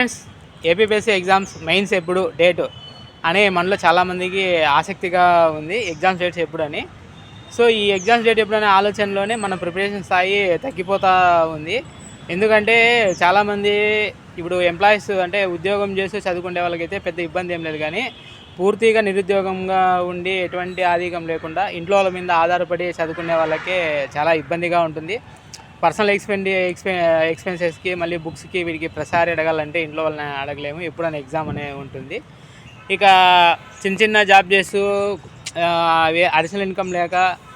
Friends APPSC exams mains ఎప్పుడు date అని మనలో చాలామందికి ఆసక్తిగా ఉంది. ఎగ్జామ్స్ డేట్స్ ఎప్పుడని. సో ఈ ఎగ్జామ్స్ డేట్ ఎప్పుడనే ఆలోచనలోనే మన ప్రిపరేషన్ స్థాయి తగ్గిపోతూ ఉంది. ఎందుకంటే చాలామంది ఇప్పుడు ఎంప్లాయీస్ అంటే ఉద్యోగం చేస్తూ చదువుకునే వాళ్ళకైతే పెద్ద ఇబ్బంది ఏం లేదు కానీ పూర్తిగా నిరుద్యోగంగా ఉండి ఎటువంటి ఆధికం లేకుండా ఇంట్లో వాళ్ళ మీద ఆధారపడి చదువుకునే వాళ్ళకే చాలా ఇబ్బందిగా ఉంటుంది. పర్సనల్ ఎక్స్పెండి ఎక్స్పె ఎక్స్పెన్సెస్కి మళ్ళీ బుక్స్కి వీడికి ప్రసారి అడగాలంటే ఇంట్లో వాళ్ళని అడగలేము. ఎప్పుడైనా ఎగ్జామ్ అనే ఉంటుంది. ఇక చిన్న చిన్న జాబ్ చేస్తూ అడిషనల్ ఇన్కమ్ లేక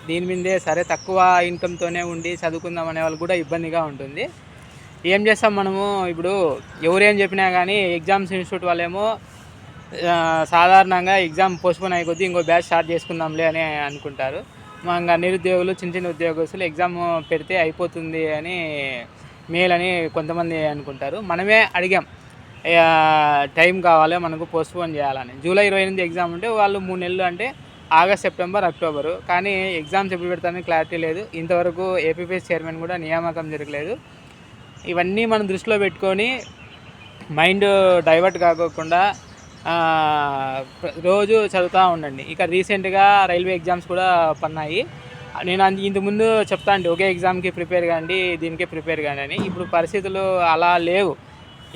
దీని మీదే సరే తక్కువ ఇన్కమ్తోనే ఉండి చదువుకుందాం అనే వాళ్ళు కూడా ఇబ్బందిగా ఉంటుంది. ఏం చేస్తాం మనము? ఇప్పుడు ఎవరేం చెప్పినా కానీ ఎగ్జామ్స్ ఇన్స్టిట్యూట్ వాళ్ళేమో సాధారణంగా ఎగ్జామ్ పోస్ట్పోన్ అయిపోద్ది కొద్దీ ఇంకో బ్యాచ్ స్టార్ట్ చేసుకుందాంలే అని అనుకుంటారు. ఇంకా నిరుద్యోగులు చిన్న చిన్న ఉద్యోగస్తులు ఎగ్జామ్ పెడితే అయిపోతుంది అని మేల్ అని కొంతమంది అనుకుంటారు. మనమే అడిగాం టైం కావాలి మనకు పోస్ట్పోన్ చేయాలని. జూలై ఇరవై ఎనిమిది ఎగ్జామ్ ఉంటే వాళ్ళు మూడు నెలలు అంటే ఆగస్ట్ సెప్టెంబర్ అక్టోబరు. కానీ ఎగ్జామ్స్ ఎప్పుడు పెడతారని క్లారిటీ లేదు. ఇంతవరకు ఏపీపీఎస్ చైర్మన్ కూడా నియామకం జరగలేదు. ఇవన్నీ మనం దృష్టిలో పెట్టుకొని మైండ్ డైవర్ట్ కాకోకుండా రోజు చదువుతూ ఉండండి. ఇక రీసెంట్గా రైల్వే ఎగ్జామ్స్ కూడా పన్నాయి. నేను అంత ఇంతకుముందు చెప్తా అండి ఒకే ఎగ్జామ్కి ప్రిపేర్ కాండి దీనికి ప్రిపేర్ కాండి అని. ఇప్పుడు పరిస్థితులు అలా లేవు.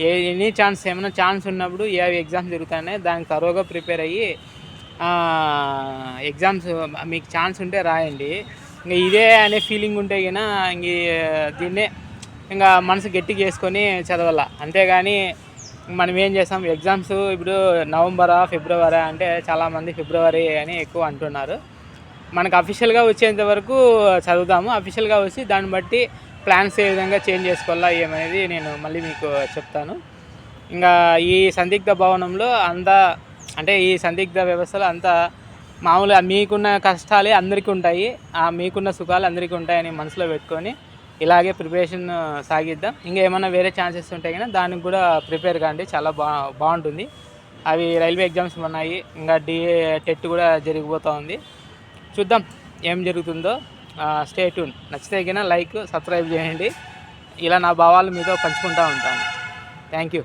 ఏ ఎనీ ఛాన్స్ ఏమైనా ఛాన్స్ ఉన్నప్పుడు ఏ ఎగ్జామ్స్ జరుగుతున్నాయి దానికి తరువుగా ప్రిపేర్ అయ్యి ఎగ్జామ్స్ మీకు ఛాన్స్ ఉంటే రాయండి. ఇంకా ఇదే అనే ఫీలింగ్ ఉంటే గిన ఇంక దీన్నే ఇంకా మనసు గట్టిగా చేసుకొని చదవాల. అంతేగాని మనం ఏం చేస్తాం? ఎగ్జామ్స్ ఇప్పుడు నవంబరా ఫిబ్రవరి అంటే చాలామంది ఫిబ్రవరి అని ఎక్కువ అంటున్నారు. మనకు అఫీషియల్గా వచ్చేంత వరకు చదువుతాము అఫీషియల్గా వచ్చి దాన్ని బట్టి ప్లాన్స్ ఏ విధంగా చేంజ్ చేసుకోవాలా ఏమనేది నేను మళ్ళీ మీకు చెప్తాను. ఇంకా ఈ సందిగ్ధ భవనంలో అంతా అంటే ఈ సందిగ్ధ వ్యవస్థలో అంతా మామూలుగా మీకున్న కష్టాలే అందరికీ ఉంటాయి. ఆ మీకున్న సుఖాలు అందరికీ ఉంటాయని మనసులో పెట్టుకొని ఇలాగే ప్రిపరేషన్ సాగిద్దాం. ఇంకా ఏమైనా వేరే ఛాన్సెస్ ఉంటే కానీ దానికి కూడా ప్రిపేర్ కాండి. చాలా బా బాగుంటుంది. అవి రైల్వే ఎగ్జామ్స్ ఉన్నాయి ఇంకా డిఏ టెట్ కూడా జరిగిపోతూ ఉంది. చూద్దాం ఏం జరుగుతుందో. Stay tune. నచ్చితే కన్నా లైక్ సబ్స్క్రైబ్ చేయండి. ఇలా నా భావాలు మీతో పంచుకుంటూ ఉంటాను. Thank you.